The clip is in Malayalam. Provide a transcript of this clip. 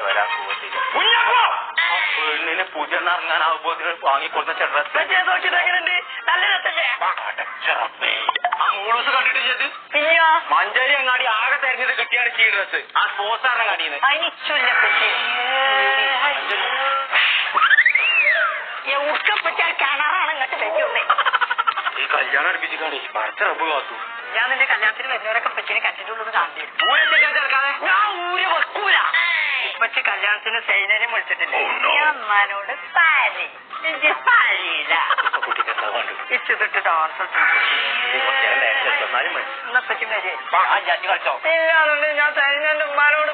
വരാൻ കുഞ്ഞപ്പോ ആ പെണ്ണിന് പുതിയ ഇറങ്ങാനാവുമ്പോ വാങ്ങിക്കൊടുത്ത ഡ്രസ് മൂളൂസ് കണ്ടിട്ട് ചെയ്ത്? പിന്നെയോ? മഞ്ചേരി അങ്ങാടി ആകെ തെരഞ്ഞത് കിട്ടിയാണ് ഈ ഡ്രസ് ആ കിണറാണ് ഇങ്ങോട്ട് വരുന്നേ ഈ കല്യാണം അടുപ്പിച്ചിക്കാണ്ട് പടച്ച റബ്ബ് കാത്തു. ഞാൻ നിന്റെ കല്യാണത്തിന് വരുന്നവരൊക്കെ പറ്റിയെ കണ്ടിട്ടുള്ളത് കാണേണ്ടി ഇപ്പച്ചി കല്യാണത്തിന് സൈനനെ വിളിച്ചിട്ടില്ല? Oh. ഞാൻ അമ്മാനോട് പാരി ഇജ്ജ് പാരിയില്ല കുട്ടിക്ക് ഇച്ചിട്ട് ഡാൻസ് ഞാൻ സൈനന്റെ ഉമ്മാനോട്